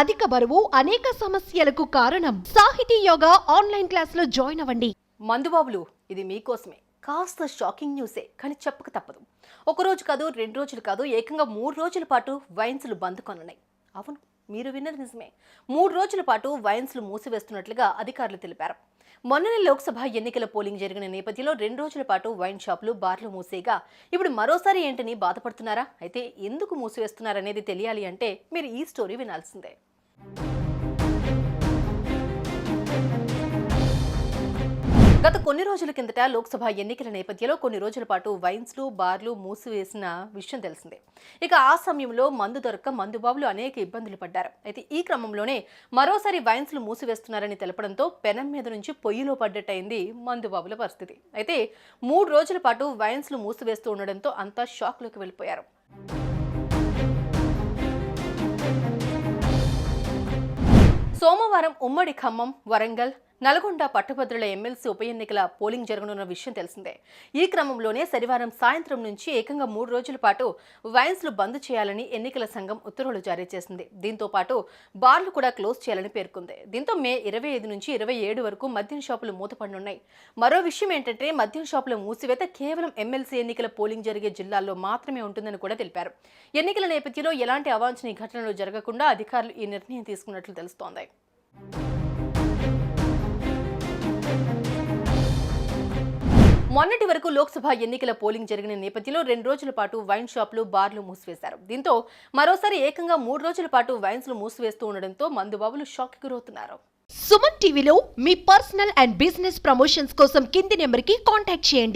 అధిక బరువు అనేక సమస్యలకు కారణం. సాహితీ యోగా ఆన్లైన్ క్లాసులో జాయిన్ అవ్వండి. మందుబాబులు ఇది మీకోసమే. కాస్త షాకింగ్ న్యూసే కానీ చెప్పక తప్పదు. ఒక రోజు కాదు రెండు రోజులు కాదు ఏకంగా మూడు రోజుల పాటు వైన్స్లు బంద్ కొనున్నాయి అవును. మీరు విన్నది నిజమే. మూడు రోజుల పాటు వైన్స్లు మూసివేస్తున్నట్లుగా అధికారులు తెలిపారు. మొన్ననే లోక్సభ ఎన్నికల పోలింగ్ జరిగిన నేపథ్యంలో రెండు రోజుల పాటు వైన్ షాపులు బార్లు మూసేగా ఇప్పుడు మరోసారి ఏంటని బాధపడుతున్నారా? అయితే ఎందుకు మూసివేస్తున్నారనేది తెలియాలి అంటే మీరు ఈ స్టోరీ వినాల్సిందే. గత కొన్ని రోజుల కిందట లోక్సభ ఎన్నికల నేపథ్యంలో కొన్ని రోజుల పాటు వైన్స్లు బార్లు మూసివేసిన విషయం తెలిసిందే. ఇక ఆ సమయంలో మందు దొరక్క మందుబాబులు అనేక ఇబ్బందులు పడ్డారు. అయితే ఈ క్రమంలోనే మరోసారి వైన్స్లు మూసివేస్తున్నారని తెలపడంతో పెనం మీద నుంచి పొయ్యిలో పడ్డట్టయింది మందుబాబుల పరిస్థితి. అయితే మూడు రోజుల పాటు వైన్స్లు మూసివేస్తూ ఉండడంతో అంతా షాక్లోకి వెళ్ళిపోయారు. సోమవారం ఉమ్మడి ఖమ్మం వరంగల్ నల్గొండ పట్టభద్రుల ఎమ్మెల్సీ ఉప ఎన్నికల పోలింగ్ జరగనున్న విషయం తెలిసిందే. ఈ క్రమంలోనే శనివారం సాయంత్రం నుంచి ఏకంగా మూడు రోజుల పాటు వైన్స్లు బంద్ చేయాలని ఎన్నికల సంఘం ఉత్తర్వులు జారీ చేసింది. దీంతో పాటు బార్లు కూడా క్లోజ్ చేయాలని పేర్కొంది. దీంతో మే ఇరవై ఐదు నుంచి ఇరవై ఏడు వరకు మద్యం షాపులు మూతపడనున్నాయి. మరో విషయం ఏంటంటే మద్యం షాపుల మూసివేత కేవలం ఎమ్మెల్సీ ఎన్నికల పోలింగ్ జరిగే జిల్లాల్లో మాత్రమే ఉంటుందని కూడా తెలిపారు. ఎన్నికల నేపథ్యంలో ఎలాంటి అవాంఛనీయ ఘటనలు జరగకుండా అధికారులు ఈ నిర్ణయం తీసుకున్నట్లు తెలుస్తోంది. మొన్నటి వరకు లోక్సభ ఎన్నికల పోలింగ్ జరిగిన నేపథ్యంలో రెండు రోజుల పాటు వైన్ షాపులు బార్లు మూసివేశారు. దీంతో మరోసారి ఏకంగా మూడు రోజుల పాటు వైన్స్లు మూసివేస్తూ ఉండడంతో మందుబాబులు షాక్ గురవుతున్నారు. సుమన్ టీవీలో మీ పర్సనల్ అండ్ బిజినెస్ ప్రమోషన్స్ కోసం కింది నెంబర్కి కాంటాక్ట్ చేయండి.